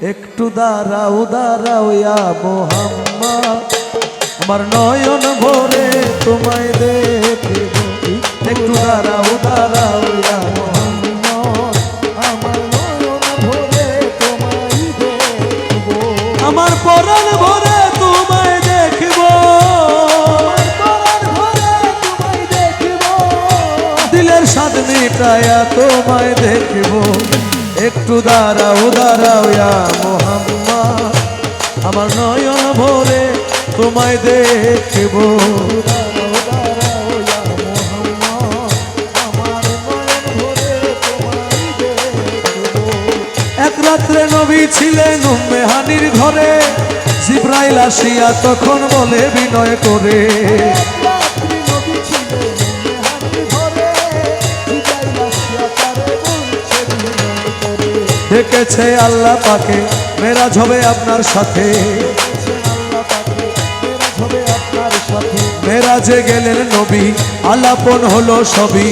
একটু দাঁড়াও দাঁড়াও ইয়া মোহাম্মদ। আমার নয়ন ভরে তোমায় দেখিব একটু দাঁড়াও দাঁড়াও ইয়া আমার তোমায় দেখব দিলের তোমায় দেখব একটু দাঁড়াও দাঁড়াও মোহাম্মদ। আমার নয়ন ভরে তোমায় দেখব। এক রাত্রে নবী ছিলেন হানির ঘরে। জিব্রাইল আসিয়া তখন বলে বিনয় করে। ডেকেছে আল্লাহ পাকে। মেরাজ হবে আপনার সাথে। মেরাজ গেলেন নবী, আলাপন হলো সবই।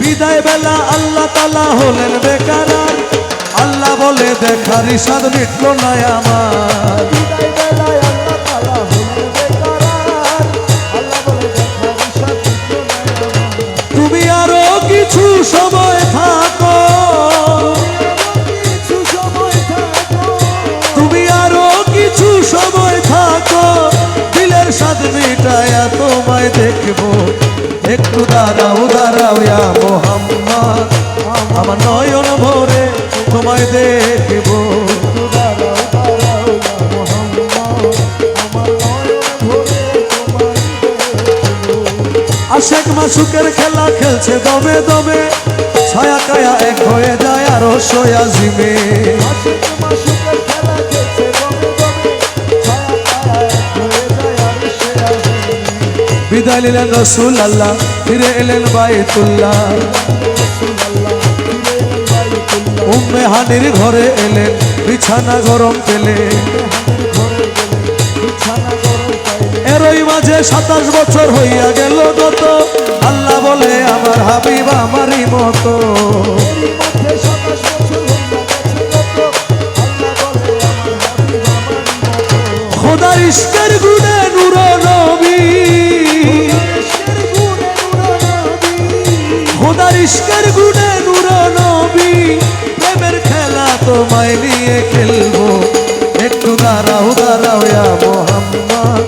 বিদায় বেলা আল্লাহ তালা হলেন বেকারার আল্লাহ বলে, দেখার ইসাদ মিটল না আমার। সময় থাকো, দিলের স্বাদ মিটায়া তোমায় দেখব। একটু দাঁড়াও দাঁড়াও ইয়া মোহাম্মদ, আমার নয়ন ভরে তোমায় দেখব। আশেক মাসুকের খেলা খেলছে দমে দমে, ছায়া কায়া এক হয়ে যায় আরও সোয়া জিমে। মাসুকের বিদায় নিলেন রসুল আল্লাহ ফিরে এলেন বাইতুল্লাহ। উম্মে হানির ঘরে এলেন, বিছানা গরম পেলে। এরই মাঝে সাতাশ বছর হইয়া গেল গত আল্লাহ বলে, আমার হাবিব আমারই মতো। তোমায় নিয়ে খেলব। একটু দাঁড়াও দাঁড়াও মোহাম্মদ।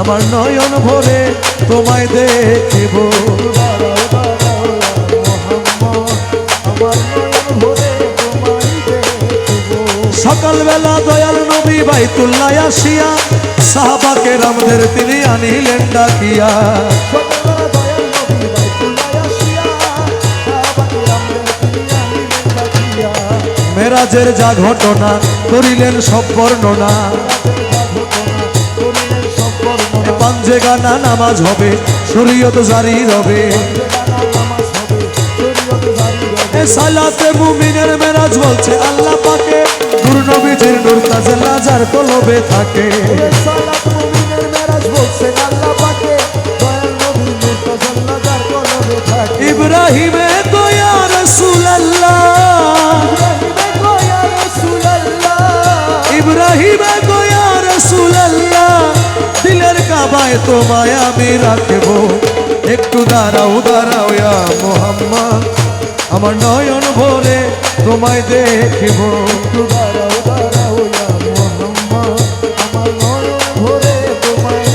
আমার নয়ন ভরে তোমায় দেখিব। সকালবেলা দয়াল নবী বাইতুল্লাহ আসিয়া সাহাবাকে রামদের তিনি আনিলেন ডাকিয়া। মেরাজের যা ঘটনা, করিলেন সব বর্ণনা। পাঞ্জে গানা নামাজ হবে, শরীয়ত জারি হবে সালাতে মুমিনের মেরাজ বলছে, আল্লাহ পাকে। নূর নবীজির নূর কলবে থাকে। ইব্রাহিমে কাবায় তোমায় আমি রাখব। একটু দাঁড়াও দাঁড়াও ইয়া মোহাম্মদ। আমার নয়ন ভরে তোমায় দেখিব। একটু দাঁড়াও দাঁড়াও ইয়া মুহাম্মদ। আমার নয়ন ভরে তোমায়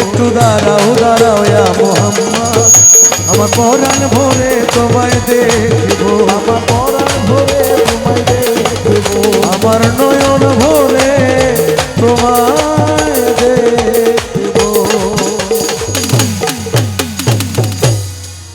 একটু দাঁড়াও দাঁড়াও ইয়া মোহাম্মদ। আমার পরাণ ভরে তোমায় দেখিব। আমার